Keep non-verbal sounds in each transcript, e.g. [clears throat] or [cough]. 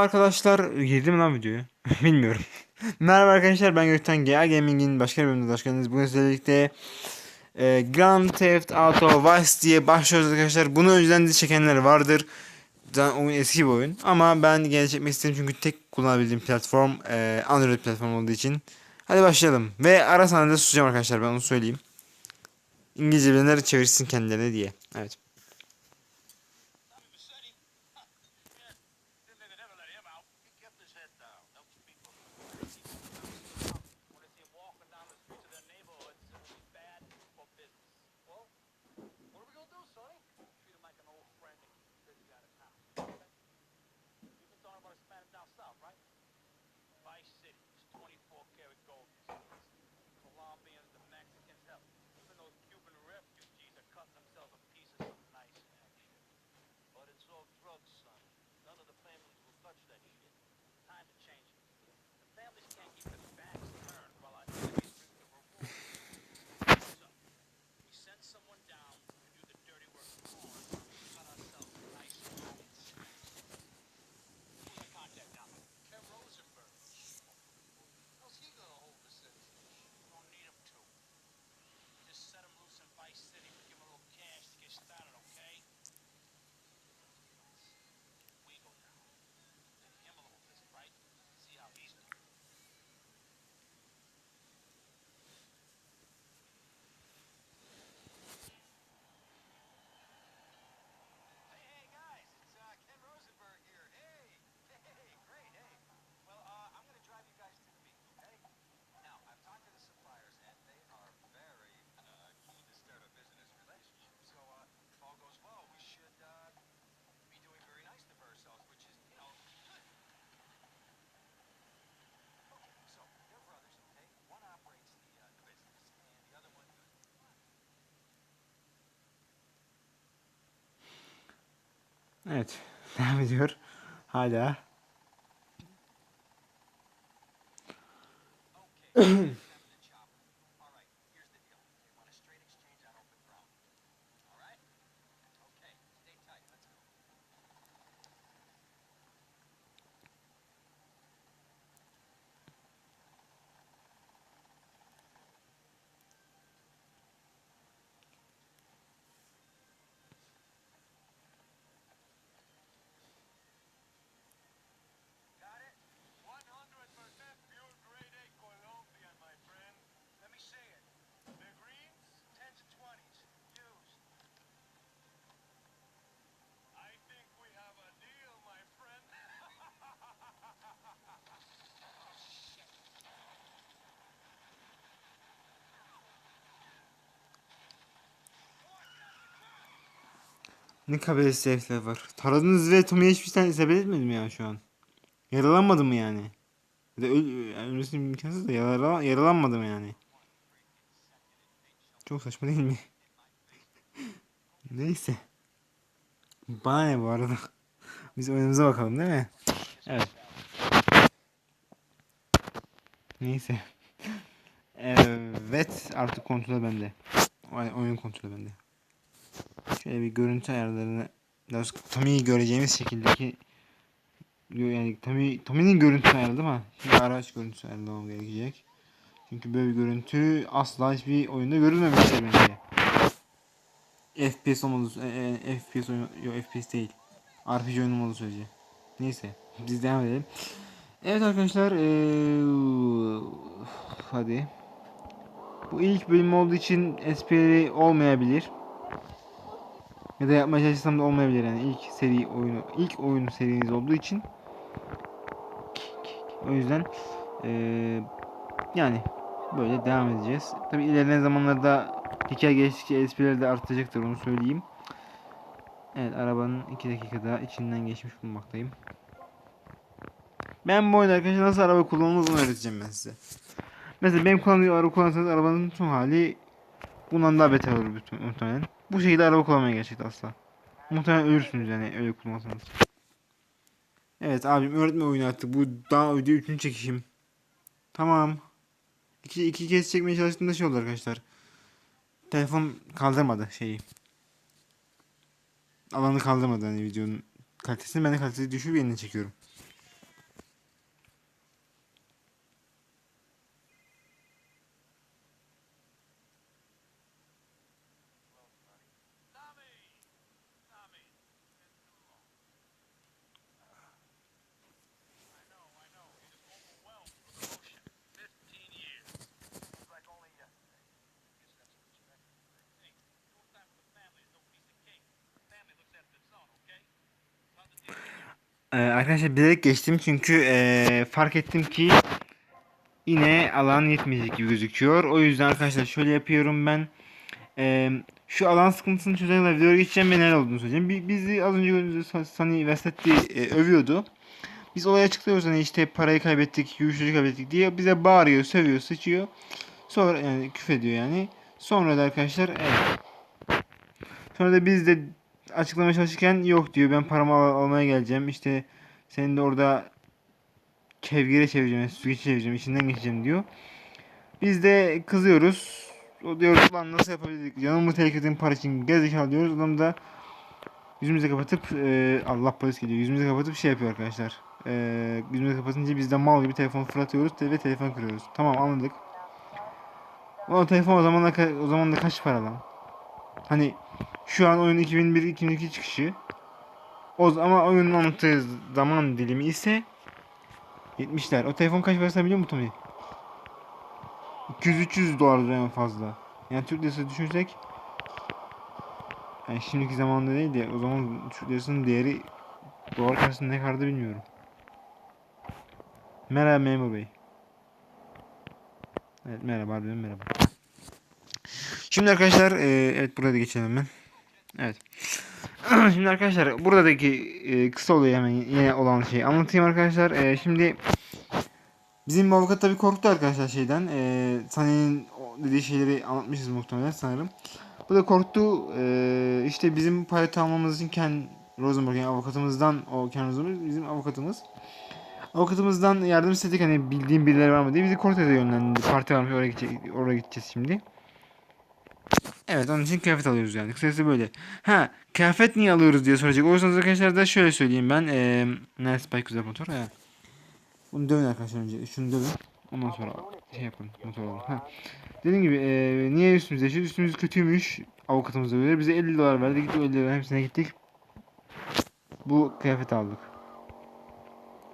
Arkadaşlar yedim lan videoyu. [laughs] Bilmiyorum. [laughs] Merhaba arkadaşlar ben Gökten GA Gaming'in başka bir bölümünde hoş geldiniz. Bugün birlikte e, Grand Theft Auto Vice diye başlıyoruz arkadaşlar. Bunu önceden de çekenler vardır. Zaten oyun eski bir oyun. Ama ben gene çekmek istedim çünkü tek kullanabildiğim platform e, Android platform olduğu için. Hadi başlayalım. Ve ara sahnede susacağım arkadaşlar ben onu söyleyeyim. İngilizce bilenler çevirsin kendilerine diye. Evet. Evet. [laughs] Devam ediyor. Hala. [clears throat] Ne kabilesi herifler var. Taradınız ve Tommy'ye hiçbir tane isabet etmedim ya şu an. Yaralanmadım mı yani? Ya da öl yani ölmesi imkansız da yarala yaralanmadım yani. Çok saçma değil mi? [laughs] Neyse. Bana ne bu arada? [laughs] Biz oyunumuza bakalım değil mi? Evet. Neyse. [laughs] Evet artık kontrol bende. Oy- Oyun kontrolü bende. Şöyle bir görüntü ayarlarını doğrusu Tommy'yi göreceğimiz şekildeki yani Tommy, Tommy'nin görüntüsü ayarladım ama şimdi araç görüntüsü ayarlamam gerekecek. Çünkü böyle bir görüntü asla hiçbir oyunda görülmemiştir bence. FPS olmadı, e, e, FPS oyunu, yok FPS değil. RPG oyunu olmadı sürece. Neyse, biz devam edelim. Evet arkadaşlar, eee, hadi. Bu ilk bölüm olduğu için espri olmayabilir. Ya da yapmaya çalışsam da olmayabilir yani ilk seri oyunu ilk oyun seriniz olduğu için o yüzden eee, yani böyle devam edeceğiz. Tabi ilerleyen zamanlarda hikaye geçtikçe espriler de artacaktır onu söyleyeyim. Evet arabanın 2 dakikada içinden geçmiş bulunmaktayım. Ben bu oyunda arkadaşlar nasıl araba kullanılır öğreteceğim ben size. Mesela benim kullandığım araba kullanırsanız arabanın tüm hali bundan daha beter olur muhtemelen. Bu şekilde araba kullanmaya gerçekten asla. Muhtemelen ölürsünüz yani öyle kullanırsanız. Evet abim öğretme oyunu artık. Bu daha video üçüncü çekişim. Tamam. İki, iki kez çekmeye çalıştığımda şey oldu arkadaşlar. Telefon kaldırmadı şeyi. Alanı kaldırmadı hani videonun kalitesini. Ben de kalitesi düşürüp yeniden çekiyorum. Ee, arkadaşlar bilerek geçtim çünkü ee, fark ettim ki yine alan yetmeyecek gibi gözüküyor. O yüzden arkadaşlar şöyle yapıyorum ben. Ee, şu alan sıkıntısını çözene kadar videoya geçeceğim ve neler olduğunu söyleyeceğim. Bi- Bizi az önce gördüğünüz Sunny Vestetti e, övüyordu. Biz olaya açıklıyoruz hani işte parayı kaybettik, uyuşturucu kaybettik diye bize bağırıyor, sövüyor, sıçıyor. Sonra yani küfrediyor yani. Sonra da arkadaşlar evet. Sonra da biz de açıklamaya çalışırken yok diyor ben paramı al- almaya geleceğim. İşte senin de orada kevgire çevireceğim, süzgeç çevireceğim, içinden geçeceğim diyor. Biz de kızıyoruz. O diyor lan nasıl yapabildik? Canımı tehlikeye ettiğim para için gerizekalı diyoruz. Adam da yüzümüzü kapatıp e, Allah polis geliyor. Yüzümüzü kapatıp şey yapıyor arkadaşlar. E, yüzümüzü kapatınca biz de mal gibi telefon fırlatıyoruz ve telefon kırıyoruz. Tamam anladık. O telefon o zaman da o zaman da kaç para lan? Hani şu an oyun 2001-2002 çıkışı. O ama oyunun anlattığı zaman dilimi ise 70'ler. O telefon kaç parası biliyor musun Tommy? 200-300 dolardır en fazla. Yani Türk lirası düşünsek yani şimdiki zamanda değil de o zaman Türk lirasının değeri dolar karşısında ne kadardı bilmiyorum. Merhaba memur bey. Evet merhaba harbiden merhaba. Şimdi arkadaşlar e, evet burada da geçelim hemen. Evet. [clears throat] şimdi arkadaşlar buradaki e, kısa olayı hemen yine olan şeyi anlatayım arkadaşlar. E, şimdi bizim bu avukat tabii korktu arkadaşlar şeyden. E, Sunny'nin o dediği şeyleri anlatmışız muhtemelen sanırım. Bu da korktu. E, işte bizim payı almamız için Ken Rosenberg yani avukatımızdan o Ken Rosenberg bizim avukatımız. Avukatımızdan yardım istedik hani bildiğim birileri var mı diye bizi Cortez'e yönlendirdi. Parti varmış oraya gideceğiz, oraya gideceğiz şimdi. Evet onun için kıyafet alıyoruz yani. Kısacası böyle. Ha kıyafet niye alıyoruz diye soracak olursanız arkadaşlar da şöyle söyleyeyim ben. Ee, nerede Spike güzel motor? Ha. Bunu dövün arkadaşlar önce. Şunu dövün. Ondan sonra şey yapın. Motor alın. Ha. Dediğim gibi ee, niye üstümüzde yaşıyor? Üstümüz kötüymüş. Avukatımız da böyle. Bize 50 dolar verdi. Gittik 50 dolar hepsine gittik. Bu kıyafet aldık.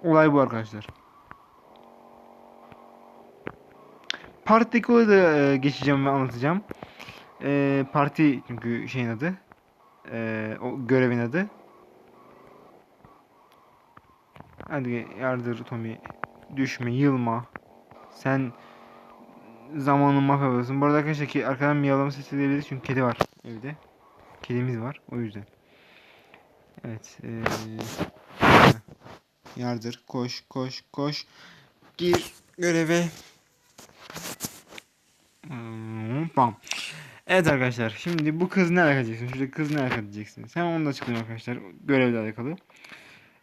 Olay bu arkadaşlar. Partideki olayı da e, geçeceğim ve anlatacağım. E, parti çünkü şeyin adı. E, o görevin adı. Hadi yardır Tommy. Düşme, yılma. Sen zamanını mahvediyorsun. Bu arada arkadaşlar ki arkadan miyavlama sesi gelebilir çünkü kedi var evde. Kedimiz var o yüzden. Evet. E, yardır. Koş, koş, koş. Gir göreve. Hmm, Bam. Evet arkadaşlar şimdi bu kız ne alaka diyeceksin? Şurada kız ne alaka diyeceksin? Sen onu da açıklayayım arkadaşlar. Görevle alakalı.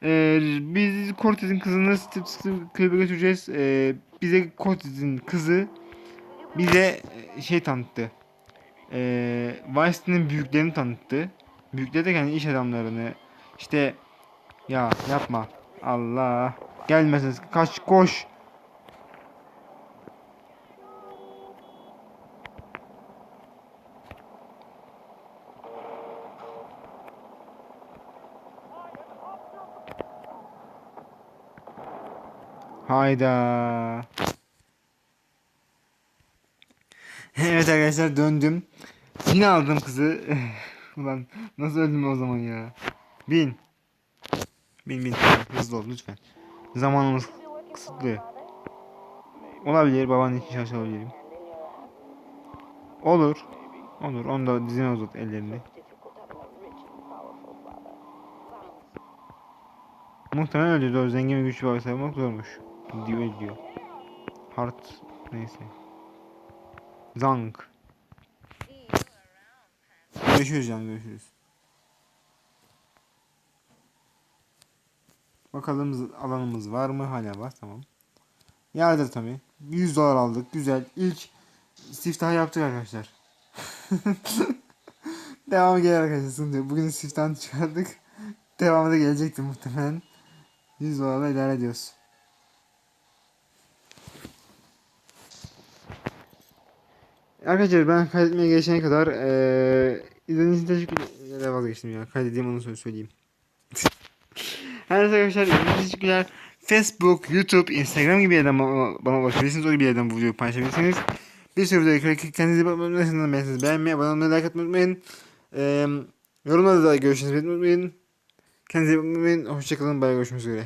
Ee, biz Cortez'in kızını Steve kulübe götüreceğiz. Ee, bize Cortez'in kızı bize e, şey tanıttı. Ee, Vice'nin büyüklerini tanıttı. Büyükleri de yani iş adamlarını. İşte ya yapma. Allah. Gelmesiniz. Kaç koş. Hayda. [laughs] Evet arkadaşlar döndüm. Yine aldım kızı. [laughs] Ulan nasıl öldüm o zaman ya. Bin. Bin bin. Hızlı ol lütfen. Zamanımız kısıtlı. Olabilir babanın için şaşa olabilirim. Olur. Olur. Onu da dizine uzat ellerini. Muhtemelen öyle diyor. Zengin ve güçlü bir zormuş. Diyor diyor. Hart neyse. Zank. Görüşürüz canım görüşürüz. Bakalım alanımız var mı? Hala var tamam. Yardır tabi. 100 dolar aldık. Güzel. İlk siftah yaptık arkadaşlar. [laughs] Devamı gelir arkadaşlar. Bugün siftahını çıkardık. Devamı da gelecekti muhtemelen. 100 dolarla idare Arkadaşlar ben kaydetmeye geçene kadar eee izlediğiniz için teşekkür ederim. vazgeçtim ya. Kaydedeyim onu söyle söyleyeyim. [laughs] Her neyse arkadaşlar izlediğiniz için teşekkürler. Facebook, YouTube, Instagram gibi yerden bana, ulaşabilirsiniz. O gibi yerden bu videoyu paylaşabilirsiniz. Bir sürü videoyu kendinize bakmayı beğenmeyi, beğenmeyi, abone olmayı, like atmayı unutmayın. Eee yorumlarda da görüşürüz unutmayın. Kendinize iyi bakın. Hoşçakalın. Bay görüşmek üzere.